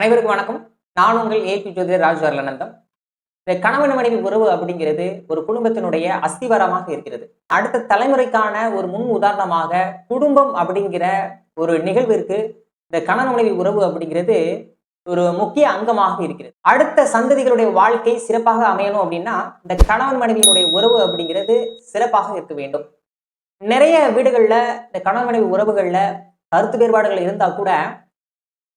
அனைவருக்கும் வணக்கம். நான் உங்கள் ஏபி ஜோதிடர் ராஜ் அருளானந்தம். இந்த கணவன் மனைவி உறவு அப்படிங்கிறது ஒரு குடும்பத்தினுடைய அஸ்திவாரமாக இருக்கிறது. அடுத்த தலைமுறைக்கான ஒரு முன் உதாரணமாக குடும்பம் அப்படிங்கிற ஒரு நிகழ்விற்கு இந்த கணவன் மனைவி உறவு அப்படிங்கிறது ஒரு முக்கிய அங்கமாக இருக்கிறது. அடுத்த சந்ததிகளுடைய வாழ்க்கை சிறப்பாக அமையணும் அப்படின்னா இந்த கணவன் மனைவியினுடைய உறவு அப்படிங்கிறது சிறப்பாக இருக்க வேண்டும். நிறைய வீடுகளில் இந்த கணவன் மனைவி உறவுகளில் கருத்து வேறுபாடுகள் இருந்தால் கூட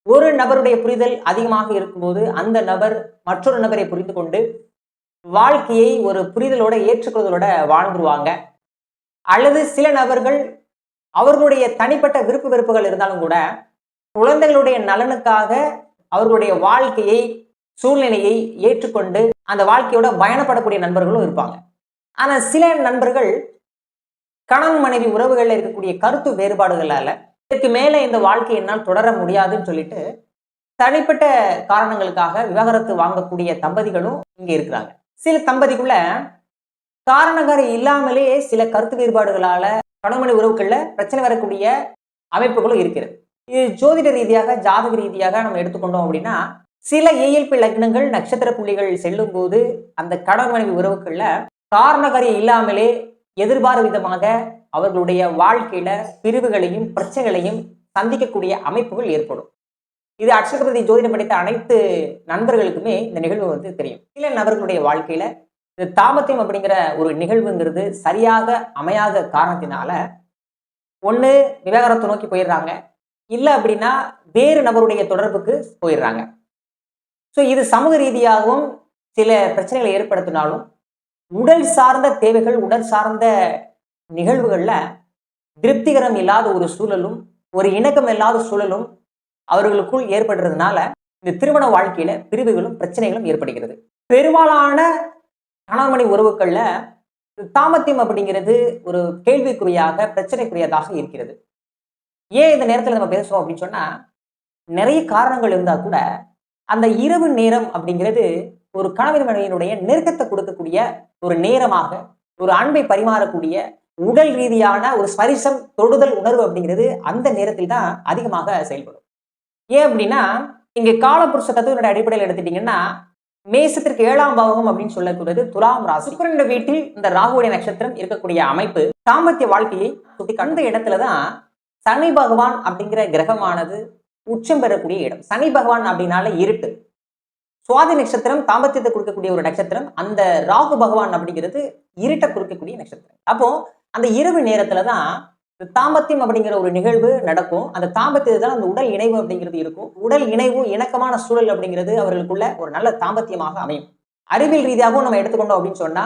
ஒரு நபருடைய புரிதல் அதிகமாக இருக்கும்போது அந்த நபர் மற்றொரு நபரை புரிந்து கொண்டு வாழ்க்கையை ஒரு புரிதலோட ஏற்றுக்கொள்வதோட வாழ்ந்துருவாங்க. அல்லது சில நபர்கள் அவர்களுடைய தனிப்பட்ட விருப்பு வெறுப்புகள் இருந்தாலும் கூட குழந்தைகளுடைய நலனுக்காக அவர்களுடைய வாழ்க்கையை சூழ்நிலையை ஏற்றுக்கொண்டு அந்த வாழ்க்கையோட பயணப்படக்கூடிய நண்பர்களும் இருப்பாங்க. ஆனா சில நண்பர்கள் கணவன் மனைவி உறவுகளில் இருக்கக்கூடிய கருத்து வேறுபாடுகளால இதுக்கு மேல இந்த வாழ்க்கை என்னால் தொடர முடியாதுன்னு சொல்லிட்டு தனிப்பட்ட காரணங்களுக்காக விவாகரத்து வாங்கக்கூடிய தம்பதிகளும் இங்க இருக்கிறாங்க. சில தம்பதிக்குள்ள காரணக்காரி இல்லாமலேயே சில கருத்து வேறுபாடுகளால கணவன் உறவுகள்ல பிரச்சனை வரக்கூடிய அமைப்புகளும் இருக்கிறது. இது ஜோதிட ரீதியாக ஜாதக ரீதியாக நம்ம எடுத்துக்கொண்டோம் அப்படின்னா சில ஏஎல்பி லக்னங்கள் நட்சத்திர புள்ளிகள் செல்லும் போது அந்த கணவன் மனைவி உறவுகள்ல காரணக்காரி இல்லாமலே எதிர்பார விதமாக அவர்களுடைய வாழ்க்கையில பிரிவுகளையும் பிரச்சனைகளையும் சந்திக்கக்கூடிய அமைப்புகள் ஏற்படும். இது அக்ஷகபதி ஜோதிடம் படித்த அனைத்து நண்பர்களுக்குமே இந்த நிகழ்வு வந்து தெரியும். சில நபர்களுடைய வாழ்க்கையில இது தாமத்தியம் அப்படிங்கிற ஒரு நிகழ்வுங்கிறது சரியாக அமையாத காரணத்தினால ஒன்று விவகாரத்தை நோக்கி போயிடுறாங்க. இல்லை அப்படின்னா வேறு நபருடைய தொடர்புக்கு போயிடுறாங்க. ஸோ இது சமூக ரீதியாகவும் சில பிரச்சனைகளை ஏற்படுத்தினாலும் உடல் சார்ந்த தேவைகள் உடல் சார்ந்த நிகழ்வுகளில் திருப்திகரம் இல்லாத ஒரு சூழலும் ஒரு இணக்கம் இல்லாத சூழலும் அவர்களுக்குள் ஏற்படுறதுனால இந்த திருமண வாழ்க்கையில பிரிவுகளும் பிரச்சனைகளும் ஏற்படுகிறது. பெரும்பாலான கணவன்மணி உறவுகளில் தாமத்தியம் அப்படிங்கிறது ஒரு கேள்விக்குறியாக பிரச்சனைக்குரியதாக இருக்கிறது. ஏன் இந்த நேரத்தில் நம்ம பேசுறோம் அப்படின்னு சொன்னா நிறைய காரணங்கள் இருந்தா கூட அந்த இரவு நேரம் அப்படிங்கிறது ஒரு கணவன் மனைவியினுடைய நெருக்கத்தை கொடுக்கக்கூடிய ஒரு நேரமாக ஒரு அன்பை பரிமாறக்கூடிய உடல் ரீதியான ஒரு ஸ்பரிசம் தொடுதல் உணர்வு அப்படிங்கிறது அந்த நேரத்தில் தான் அதிகமாக செயல்படும். ஏன் அப்படின்னா இங்க காலபுருஷ தத்துவனுடைய அடிப்படையில் எடுத்துட்டீங்கன்னா மேசத்திற்கு ஏழாம் பாவகம் அப்படின்னு சொல்லக்கூடியது துலாம் ராசி. சுக்கரனுடைய வீட்டில் இந்த ராகுடைய நட்சத்திரம் இருக்கக்கூடிய அமைப்பு தாம்பத்திய வாழ்க்கையை சுட்டி கண்ட இடத்துல தான் சனி பகவான் அப்படிங்கிற கிரகமானது உச்சம் பெறக்கூடிய இடம். சனி பகவான் அப்படின்னால இருட்டு. சுவாதி நட்சத்திரம் தாம்பத்தியத்தை கொடுக்கக்கூடிய ஒரு நட்சத்திரம். அந்த ராகு பகவான் அப்படிங்கிறது இருட்டை கொடுக்கக்கூடிய நட்சத்திரம். அப்போ அந்த இரவு நேரத்துல தான் இந்த தாம்பத்தியம் அப்படிங்கிற ஒரு நிகழ்வு நடக்கும். அந்த தாம்பத்தியத்தில் தான் அந்த உடல் இணைவு அப்படிங்கிறது இருக்கும். உடல் இணைவு இணக்கமான சூழல் அப்படிங்கிறது அவர்களுக்குள்ள ஒரு நல்ல தாம்பத்தியமாக அமையும். அறிவியல் ரீதியாகவும் நம்ம எடுத்துக்கொண்டோம் அப்படின்னு சொன்னா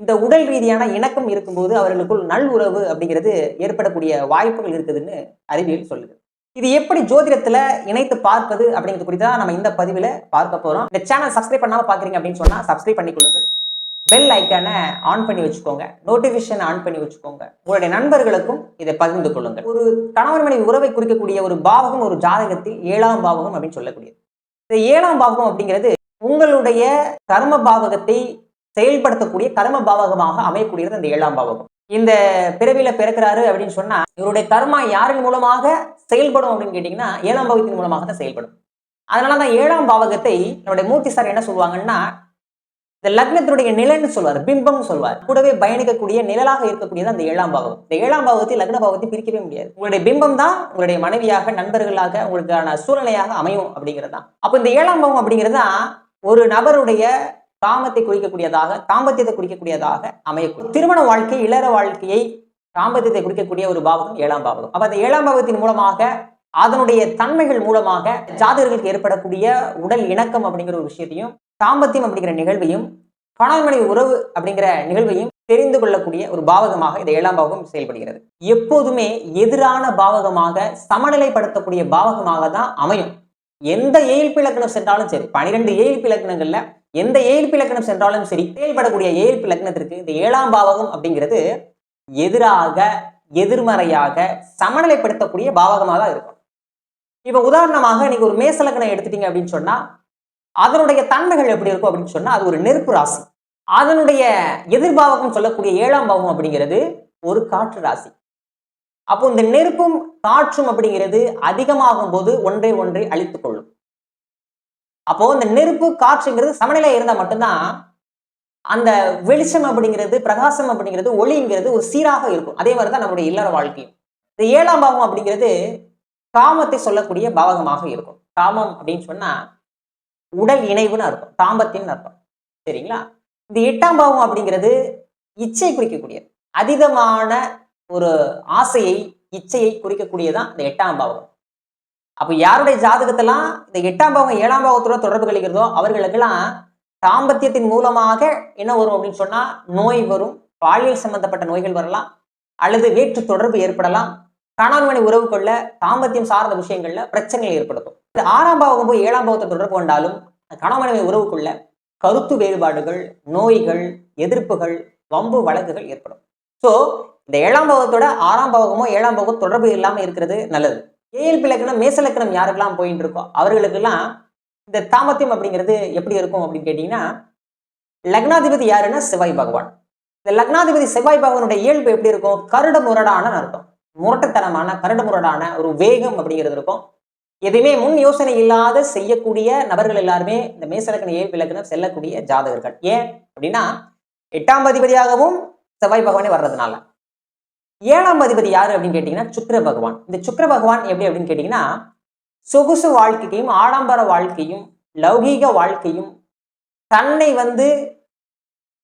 இந்த உடல் ரீதியான இணக்கம் இருக்கும்போது அவர்களுக்குள் நல் உறவு அப்படிங்கிறது ஏற்படக்கூடிய வாய்ப்புகள் இருக்குதுன்னு அறிவியல் சொல்லுது. இது எப்படி ஜோதிடத்துல இணைத்து பார்ப்பது அப்படிங்கிறது குறித்து தான் நம்ம இந்த பதிவில் பார்க்க போறோம். இந்த சேனல் சப்ஸ்கிரைப் பண்ணாம பாக்குறீங்க அப்படின்னு சொன்னா சப்ஸ்கிரைப் பண்ணிக்கொள்ளுங்கள். பெல் ஐக்கானை ஆன் பண்ணி வச்சுக்கோங்க. நோட்டிஃபிகேஷன் ஆன் பண்ணி வச்சுக்கோங்க. உங்களுடைய நண்பர்களுக்கும் இதை பகிர்ந்து கொள்ளுங்கள். ஒரு கணவன் மனைவி உறவை குறிக்கக்கூடிய ஒரு பாவகம் ஒரு ஜாதகத்தில் ஏழாம் பாவகம் அப்படின்னு சொல்லக்கூடியது. இந்த ஏழாம் பாவகம் அப்படிங்கிறது உங்களுடைய கர்ம பாவகத்தை செயல்படுத்தக்கூடிய கர்ம பாவகமாக அமையக்கூடியது அந்த ஏழாம் பாவகம். இந்த பிறவியில பிறக்கிறாரு அப்படின்னு சொன்னா இவருடைய கர்மா யாரின் மூலமாக செயல்படும் அப்படின்னு கேட்டீங்கன்னா ஏழாம் பாவகத்தின் மூலமாக தான் செயல்படும். அதனாலதான் ஏழாம் பாவகத்தை நம்முடைய மூர்த்தி சார் என்ன சொல்லுவாங்கன்னா இந்த லக்னத்தினுடைய நிலைன்னு சொல்வார் பிம்பம்னு சொல்வார். கூடவே பயணிக்கக்கூடிய நிழலாக இருக்கக்கூடியது அந்த ஏழாம் பாவம் இந்த ஏழாம் பாவத்தை லக்ன பாவத்தை பிரிக்கவே முடியாது. உங்களுடைய பிம்பம் தான் உங்களுடைய மனைவியாக நண்பர்களாக உங்களுக்கான சூழ்நிலையாக அமையும் அப்படிங்கிறது தான் அப்போ இந்த ஏழாம் பாவம் அப்படிங்கிறது தான் ஒரு நபருடைய காமத்தை குறிக்கக்கூடியதாக தாம்பத்தியத்தை குறிக்கக்கூடியதாக அமையக்கூடும். திருமண வாழ்க்கை இளர வாழ்க்கையை தாம்பத்தியத்தை குறிக்கக்கூடிய ஒரு பாவகம் ஏழாம் பாவகம். அப்ப அந்த ஏழாம் பாவத்தின் மூலமாக அதனுடைய தன்மைகள் மூலமாக ஜாதகர்களுக்கு ஏற்படக்கூடிய உடல் இணக்கம் அப்படிங்கிற ஒரு விஷயத்தையும் தாம்பத்தியம் அப்படிங்கிற நிகழ்வையும் கணவன் மனைவி உறவு அப்படிங்கிற நிகழ்வையும் தெரிந்து கொள்ளக்கூடிய ஒரு பாவகமாக இந்த ஏழாம் பாவகம் செயல்படுகிறது. எப்போதுமே எதிரான பாவகமாக சமநிலைப்படுத்தக்கூடிய பாவகமாக தான் அமையும். எந்த ஏழ்பு இலக்கணம் சென்றாலும் சரி பனிரெண்டு ஏழ்பு இலக்கணங்கள்ல எந்த ஏழ்பு இலக்கணம் சென்றாலும் சரி செயல்படக்கூடிய ஏழ்பு இலக்கணத்திற்கு இந்த ஏழாம் பாவகம் அப்படிங்கிறது எதிராக எதிர்மறையாக சமநிலைப்படுத்தக்கூடிய பாவகமாக தான் இருக்கும். இப்ப உதாரணமாக நீங்க ஒரு மேசலக்கணம் எடுத்துட்டீங்க அப்படின்னு சொன்னா அதனுடைய தன்மைகள் எப்படி இருக்கும் அப்படின்னு சொன்னா அது ஒரு நெருப்பு ராசி. அதனுடைய எதிர்பாவகம் சொல்லக்கூடிய ஏழாம் பாவம் அப்படிங்கிறது ஒரு காற்று ராசி. அப்போ இந்த நெருப்பும் காற்றும் அப்படிங்கிறது அதிகமாகும் போது ஒன்றை ஒன்றை அழித்துக் கொள்ளும். அப்போ இந்த நெருப்பு காற்றுங்கிறது சமநிலை இருந்தால் மட்டும்தான் அந்த வெளிச்சம் அப்படிங்கிறது பிரகாசம் அப்படிங்கிறது ஒளிங்கிறது ஒரு சீராக இருக்கும். அதே மாதிரி தான் நம்மளுடைய இல்லற வாழ்க்கையும். இந்த ஏழாம் பாவம் அப்படிங்கிறது காமத்தை சொல்லக்கூடிய பாவகமாக இருக்கும். காமம் அப்படின்னு சொன்னா உடல் இணைவுன்னு அர்த்தம் தாம்பத்தியம்னு அர்த்தம். சரிங்களா? இந்த எட்டாம் பாவம் அப்படிங்கிறது இச்சை குறிக்கக்கூடியது. அதீதமான ஒரு ஆசையை இச்சையை குறிக்கக்கூடியதான் இந்த எட்டாம் பாவம். அப்போ யாருடைய ஜாதகத்தெல்லாம் இந்த எட்டாம் பாவம் ஏழாம் பாவத்தோட தொடர்பு கழிக்கிறதோ அவர்களுக்கெல்லாம் தாம்பத்தியத்தின் மூலமாக என்ன வரும் அப்படின்னு சொன்னா நோய் வரும் பாலியல் சம்பந்தப்பட்ட நோய்கள் வரலாம் அல்லது வேற்று தொடர்பு ஏற்படலாம். கணவன் மணி கொள்ள தாம்பத்தியம் சார்ந்த விஷயங்கள்ல பிரச்சனைகள் ஏற்படுத்தும். ஆறாம் பாவம் போய் ஏழாம் பாவத்தை தொடர்பு கொண்டாலும் கணவன் உறவுக்குள்ள கருத்து வேறுபாடுகள் நோய்கள் எதிர்ப்புகள் வம்பு வழக்குகள் ஏற்படும். ஸோ இந்த ஏழாம் பாவத்தோட ஆறாம் பாவகமோ ஏழாம் பாவம் தொடர்பு இல்லாம இருக்கிறது நல்லது. ஏஎல்பி லக்கணம் மேசலக்கணம் யாருக்கெல்லாம் போயிட்டு இருக்கோ அவர்களுக்கெல்லாம் இந்த தாமத்தியம் அப்படிங்கிறது எப்படி இருக்கும் அப்படின்னு கேட்டீங்கன்னா லக்னாதிபதி யாருன்னா செவ்வாய் பகவான். இந்த லக்னாதிபதி செவ்வாய் பகவானுடைய இயல்பு எப்படி இருக்கும்? கருட முரடான அர்த்தம். முரட்டத்தனமான கருட முரடான ஒரு வேகம் அப்படிங்கிறது இருக்கும். எதுவுமே முன் யோசனை இல்லாத செய்யக்கூடிய நபர்கள் எல்லாருமே இந்த மேசலக்கண ஏழு இலக்கணம் செல்லக்கூடிய ஜாதகர்கள். ஏன் அப்படின்னா எட்டாம் அதிபதியாகவும் செவ்வாய் பகவானே வர்றதுனால. ஏழாம் அதிபதி யாரு அப்படின்னு கேட்டீங்கன்னா சுக்கிர பகவான். இந்த சுக்கிர பகவான் எப்படி அப்படின்னு கேட்டீங்கன்னா சொகுசு வாழ்க்கையும் ஆடம்பர வாழ்க்கையும் லௌகீக வாழ்க்கையும் தன்னை வந்து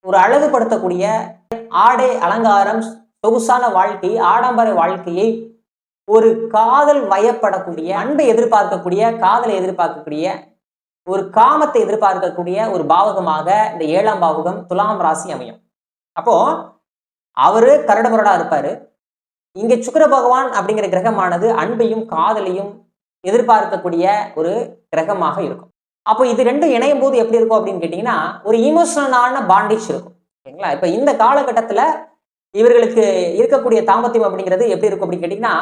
ஒரு அழகுபடுத்தக்கூடிய ஆடை அலங்காரம் சொகுசான வாழ்க்கை ஆடம்பர வாழ்க்கையை ஒரு காதல் வயப்படக்கூடிய அன்பை எதிர்பார்க்கக்கூடிய காதலை எதிர்பார்க்கக்கூடிய ஒரு காமத்தை எதிர்பார்க்கக்கூடிய ஒரு பாவகமாக இந்த ஏழாம் பாவகம் துலாம் ராசி அமையும். அப்போ அவரு கரடுமுரடா இருப்பாரு. இங்க சுக்கர பகவான் அப்படிங்கிற கிரகமானது அன்பையும் காதலையும் எதிர்பார்க்கக்கூடிய ஒரு கிரகமாக இருக்கும். அப்போ இது ரெண்டும் இணையும் போது எப்படி இருக்கும் அப்படின்னு கேட்டீங்கன்னா ஒரு இமோஷனலான பாண்டேஜ் இருக்கும். ஓகேங்களா இப்போ இந்த காலகட்டத்தில் இவர்களுக்கு இருக்கக்கூடிய தாம்பத்தியம் அப்படிங்கிறது எப்படி இருக்கும் அப்படின்னு கேட்டிங்கன்னா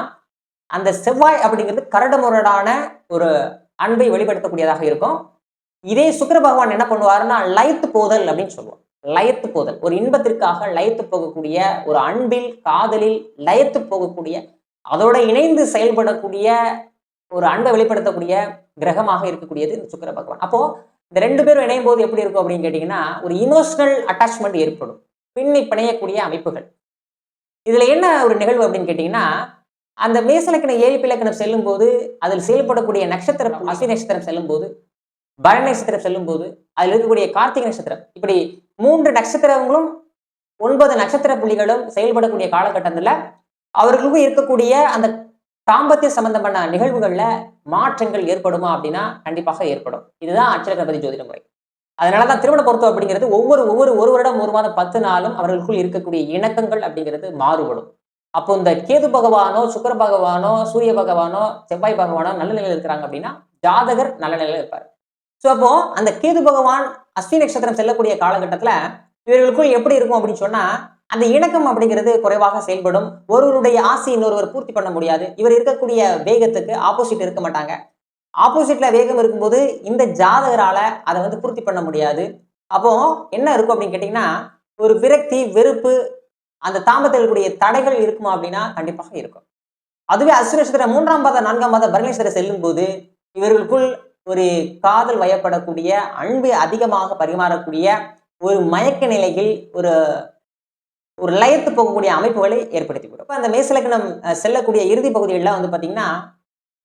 அந்த செவ்வாய் அப்படிங்கிறது கரடுமுரடான ஒரு அன்பை வெளிப்படுத்தக்கூடியதாக இருக்கும். இதே சுக்கிர பகவான் என்ன பண்ணுவாருன்னா லயத்து போதல் அப்படின்னு சொல்லுவோம் லயத்து போதல். ஒரு இன்பத்திற்காக லயத்து போகக்கூடிய ஒரு அன்பில் காதலில் லயத்து போகக்கூடிய அதோட இணைந்து செயல்படக்கூடிய ஒரு அன்பை வெளிப்படுத்தக்கூடிய கிரகமாக இருக்கக்கூடியது இந்த சுக்கிர பகவான். அப்போ இந்த ரெண்டு பேரும் இணையும் போது எப்படி இருக்கும் அப்படின்னு கேட்டிங்கன்னா ஒரு இமோஷனல் அட்டாச்மெண்ட் ஏற்படும். பின்னி பிணையக்கூடிய அமைப்புகள். இதுல என்ன ஒரு நிகழ்வு அப்படின்னு கேட்டிங்கன்னா அந்த மேசலக்கண ஏழு பிளக்கணம் செல்லும் போது அதில் செயல்படக்கூடிய நட்சத்திரம் அஸ்வி நட்சத்திரம் செல்லும் போது பரண நட்சத்திரம் செல்லும் போது அதில் இருக்கக்கூடிய கார்த்திகை நட்சத்திரம். இப்படி மூன்று நட்சத்திரங்களும் ஒன்பது நட்சத்திர புள்ளிகளும் செயல்படக்கூடிய காலகட்டத்தில் அவர்களுக்கும் இருக்கக்கூடிய அந்த தாம்பத்திய சம்பந்தமான நிகழ்வுகள்ல மாற்றங்கள் ஏற்படுமா அப்படின்னா கண்டிப்பாக ஏற்படும். இதுதான் அச்சரகபதி ஜோதிட முறை. அதனாலதான் திருமண பொருத்தம் அப்படிங்கிறது ஒவ்வொரு ஒவ்வொரு ஒரு வருடம் ஒரு மாதம் பத்து நாளும் அவர்களுக்குள் இருக்கக்கூடிய இணக்கங்கள் அப்படிங்கிறது மாறுபடும். அப்போ இந்த கேது பகவானோ சுக்கர பகவானோ சூரிய பகவானோ செவ்வாய் பகவானோ நல்ல நிலையில் இருக்கிறாங்க அப்படின்னா ஜாதகர் நல்ல நிலையில் இருப்பார். ஸோ அப்போ அந்த கேது பகவான் அஸ்வினி நட்சத்திரம் செல்லக்கூடிய காலகட்டத்தில் இவர்களுக்குள் எப்படி இருக்கும் அப்படின்னு சொன்னா அந்த இணக்கம் அப்படிங்கிறது குறைவாக செயல்படும். ஒருவருடைய ஆசை இன்னொருவர் பூர்த்தி பண்ண முடியாது. இவர் இருக்கக்கூடிய வேகத்துக்கு ஆப்போசிட் இருக்க மாட்டாங்க. ஆப்போசிட்ல வேகம் இருக்கும்போது இந்த ஜாதகரால அதை வந்து பூர்த்தி பண்ண முடியாது. அப்போ என்ன இருக்கும் அப்படின்னு கேட்டிங்கன்னா ஒரு விரக்தி வெறுப்பு அந்த தாம்பத்தில் இருக்கக்கூடிய தடைகள் இருக்குமா அப்படின்னா கண்டிப்பாக இருக்கும். அதுவே அசுநட்சத்திர மூன்றாம் பாத நான்காம் பாத பரணேஸ்வரர் செல்லும் போது இவர்களுக்குள் ஒரு காதல் வயப்படக்கூடிய அன்பு அதிகமாக பரிமாறக்கூடிய ஒரு மயக்க நிலையில் ஒரு ஒரு லயத்து போகக்கூடிய அமைப்புகளை ஏற்படுத்திவிடும். இப்போ அந்த மேசலக்கணம் செல்லக்கூடிய இறுதி பகுதிகளில் வந்து பார்த்தீங்கன்னா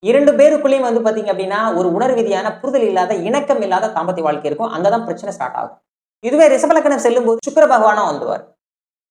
இரண்டு பேருக்குள்ளேயும் வந்து பார்த்தீங்க அப்படின்னா ஒரு உணர்வு ரீதியான புரிதல் இல்லாத இணக்கம் இல்லாத தாம்பத்திய வாழ்க்கை இருக்கும். அங்கே தான் பிரச்சனை ஸ்டார்ட் ஆகும். இதுவே ரிஷபலக்கணம் செல்லும்போது சுக்கர பகவானா வந்துவார்.